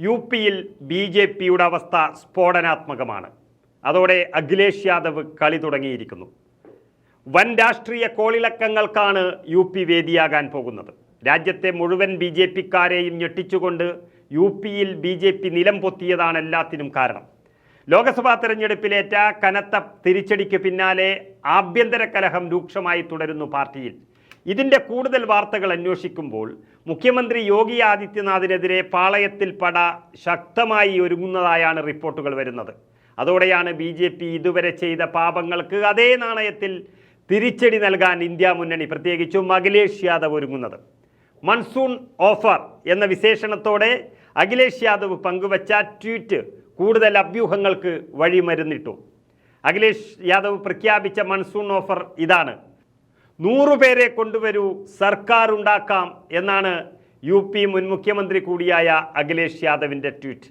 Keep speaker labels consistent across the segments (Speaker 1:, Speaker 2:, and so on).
Speaker 1: U പിയിൽ B J പിയുടെ അവസ്ഥ സ്ഫോടനാത്മകമാണ്. അതോടെ അഖിലേഷ് യാദവ് കളി തുടങ്ങിയിരിക്കുന്നു. വൻ രാഷ്ട്രീയ കോളിളക്കങ്ങൾക്കാണ് യു പി വേദിയാകാൻ പോകുന്നത്. രാജ്യത്തെ മുഴുവൻ ബി ജെ പിക്കാരെയും ഞെട്ടിച്ചുകൊണ്ട് യു പിയിൽ ബി ജെ പി നിലം പൊത്തിയതാണ് എല്ലാത്തിനും കാരണം. ലോക്സഭാ തെരഞ്ഞെടുപ്പിലേറ്റ കനത്ത തിരിച്ചടിക്ക് പിന്നാലെ ആഭ്യന്തര കലഹം രൂക്ഷമായി തുടരുന്നു പാർട്ടിയിൽ. ഇതിന്റെ കൂടുതൽ വാർത്തകൾ അന്വേഷിക്കുമ്പോൾ മുഖ്യമന്ത്രി യോഗി ആദിത്യനാഥിനെതിരെ പാളയത്തിൽ പട ശക്തമായി ഒരുങ്ങുന്നതായാണ് റിപ്പോർട്ടുകൾ വരുന്നത്. അതോടെയാണ് ബി ജെ പി ഇതുവരെ ചെയ്ത പാപങ്ങൾക്ക് അതേ നാണയത്തിൽ തിരിച്ചടി നൽകാൻ ഇന്ത്യ മുന്നണി പ്രത്യേകിച്ചും അഖിലേഷ് യാദവ് ഒരുങ്ങുന്നത്. മൺസൂൺ ഓഫർ എന്ന വിശേഷണത്തോടെ അഖിലേഷ് യാദവ് പങ്കുവച്ച ട്വീറ്റ് കൂടുതൽ അഭ്യൂഹങ്ങൾക്ക് വഴിമരുന്നിട്ടു. അഖിലേഷ് യാദവ് പ്രഖ്യാപിച്ച മൺസൂൺ ഓഫർ ഇതാണ്. നൂറുപേരെ കൊണ്ടുവരൂ സർക്കാർ ഉണ്ടാക്കാം എന്നാണ് യു പി മുൻ മുഖ്യമന്ത്രി കൂടിയായ അഖിലേഷ് യാദവിന്റെ ട്വീറ്റ്.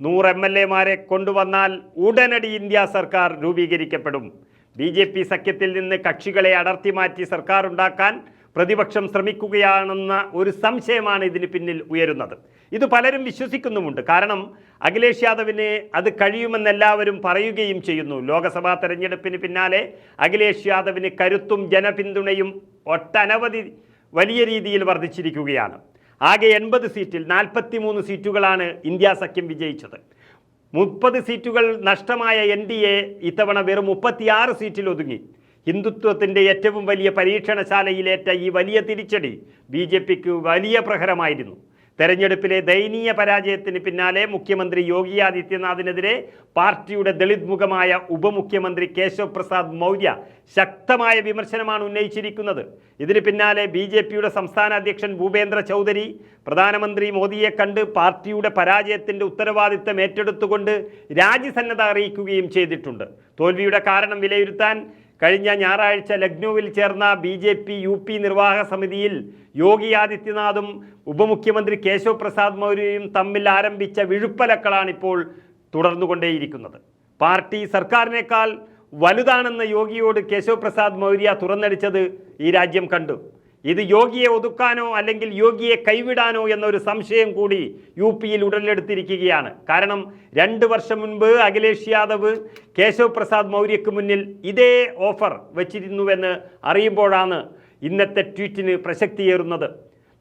Speaker 1: നൂറ് എം എൽ എമാരെ കൊണ്ടുവന്നാൽ ഉടനടി ഇന്ത്യ സർക്കാർ രൂപീകരിക്കപ്പെടും. ബി ജെ പി സഖ്യത്തിൽ നിന്ന് കക്ഷികളെ അടർത്തി മാറ്റി സർക്കാർ ഉണ്ടാക്കാൻ പ്രതിപക്ഷം ശ്രമിക്കുകയാണെന്ന ഒരു സംശയമാണ് ഇതിന് പിന്നിൽ ഉയരുന്നത്. ഇത് പലരും വിശ്വസിക്കുന്നുമുണ്ട്. കാരണം അഖിലേഷ് യാദവിനെ അത് കഴിയുമെന്ന് എല്ലാവരും പറയുകയും ചെയ്യുന്നു. ലോക്സഭാ തെരഞ്ഞെടുപ്പിന് പിന്നാലെ അഖിലേഷ് യാദവിന് കരുത്തും ജനപിന്തുണയും ഒട്ടനവധി വലിയ രീതിയിൽ വർദ്ധിച്ചിരിക്കുകയാണ്. ആകെ എൺപത് സീറ്റിൽ നാൽപ്പത്തി മൂന്ന് സീറ്റുകളാണ് ഇന്ത്യ സഖ്യം വിജയിച്ചത്. മുപ്പത് സീറ്റുകൾ നഷ്ടമായ എൻ ഡി എ ഇത്തവണ വെറും മുപ്പത്തിയാറ് സീറ്റിൽ ഒതുങ്ങി. ഹിന്ദുത്വത്തിന്റെ ഏറ്റവും വലിയ പരീക്ഷണശാലയിലേറ്റ ഈ വലിയ തിരിച്ചടി ബി ജെ പിക്ക് വലിയ പ്രഹരമായിരുന്നു. തെരഞ്ഞെടുപ്പിലെ ദയനീയ പരാജയത്തിന് പിന്നാലെ മുഖ്യമന്ത്രി യോഗി ആദിത്യനാഥിനെതിരെ പാർട്ടിയുടെ ദളിത് മുഖമായ ഉപമുഖ്യമന്ത്രി കേശവ് പ്രസാദ് മൗര്യ ശക്തമായ വിമർശനമാണ് ഉന്നയിച്ചിരിക്കുന്നത്. ഇതിന് പിന്നാലെ ബി ജെ പിയുടെ സംസ്ഥാന അധ്യക്ഷൻ ഭൂപേന്ദ്ര ചൗധരി പ്രധാനമന്ത്രി മോദിയെ കണ്ട് പാർട്ടിയുടെ പരാജയത്തിന്റെ ഉത്തരവാദിത്തം ഏറ്റെടുത്തുകൊണ്ട് രാജ്യസന്നദ്ധ അറിയിക്കുകയും ചെയ്തിട്ടുണ്ട്. തോൽവിയുടെ കാരണം വിലയിരുത്താൻ കഴിഞ്ഞ ഞായറാഴ്ച ലക്നൌവിൽ ചേർന്ന B J P U P നിർവാഹക സമിതിയിൽ യോഗി ആദിത്യനാഥും ഉപമുഖ്യമന്ത്രി കേശവ് പ്രസാദ് മൗര്യയും തമ്മിൽ ആരംഭിച്ച വിഴുപ്പലക്കളാണിപ്പോൾ തുടർന്നുകൊണ്ടേയിരിക്കുന്നത്. പാർട്ടി സർക്കാരിനേക്കാൾ വലുതാണെന്ന യോഗിയോട് കേശവ് പ്രസാദ് മൗര്യ തുറന്നടിച്ചത് ഈ രാജ്യം കണ്ടു. ഇത് യോഗിയെ ഒതുക്കാനോ അല്ലെങ്കിൽ യോഗിയെ കൈവിടാനോ എന്നൊരു സംശയം കൂടി യു പിയിൽ ഉടലെടുത്തിരിക്കുകയാണ്. കാരണം രണ്ട് വർഷം മുൻപ് അഖിലേഷ് യാദവ് കേശവ് പ്രസാദ് മൗര്യക്ക് മുന്നിൽ ഇതേ ഓഫർ വച്ചിരുന്നുവെന്ന് അറിയുമ്പോഴാണ് ഇന്നത്തെ ട്വീറ്റിന് പ്രസക്തിയേറുന്നത്.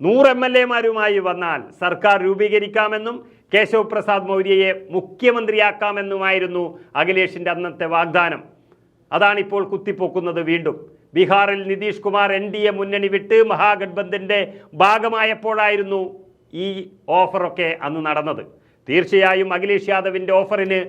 Speaker 1: നൂറ് എം എൽ എമാരുമായി വന്നാൽ സർക്കാർ രൂപീകരിക്കാമെന്നും കേശവ് പ്രസാദ് മൗര്യയെ മുഖ്യമന്ത്രിയാക്കാമെന്നുമായിരുന്നു അഖിലേഷിന്റെ അന്നത്തെ വാഗ്ദാനം. അതാണിപ്പോൾ കുത്തിപ്പോക്കുന്നത് വീണ്ടും. ബീഹാറിൽ Nitish Kumar N D A മുന്നണി വിട്ട് മഹാഗഡ്ബന്ധന്റെ ഭാഗമായപ്പോഴായിരുന്നു ഈ ഓഫറൊക്കെ അന്ന് നടന്നത്. തീർച്ചയായും അഖിലേഷ് യാദവിന്റെ ഓഫറിന്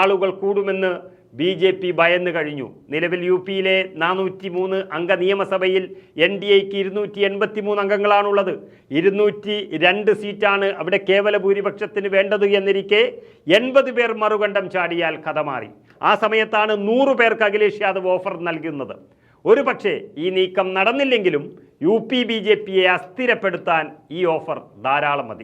Speaker 1: ആളുകൾ കൂടുമെന്ന് ബി ജെ പി ഭയന്നു കഴിഞ്ഞു. നിലവിൽ യു പിയിലെ നാനൂറ്റി മൂന്ന് അംഗ നിയമസഭയിൽ എൻ ഡി എക്ക് ഇരുന്നൂറ്റി എൺപത്തി മൂന്ന് അംഗങ്ങളാണുള്ളത്. ഇരുന്നൂറ്റി രണ്ട് സീറ്റാണ് അവിടെ കേവല ഭൂരിപക്ഷത്തിന് വേണ്ടത് എന്നിരിക്കെ എൺപത് പേർ മറുകണ്ഠം ചാടിയാൽ കഥ മാറി ആ സമയത്താണ് നൂറ് പേർക്ക് അഖിലേഷ് യാദവ് ഓഫർ നൽകുന്നത്. ഒരു പക്ഷേ ഈ നീക്കം നടന്നില്ലെങ്കിലും യു പി ബി ജെ പിയെ അസ്ഥിരപ്പെടുത്താൻ ഈ ഓഫർ ധാരാളം മതി.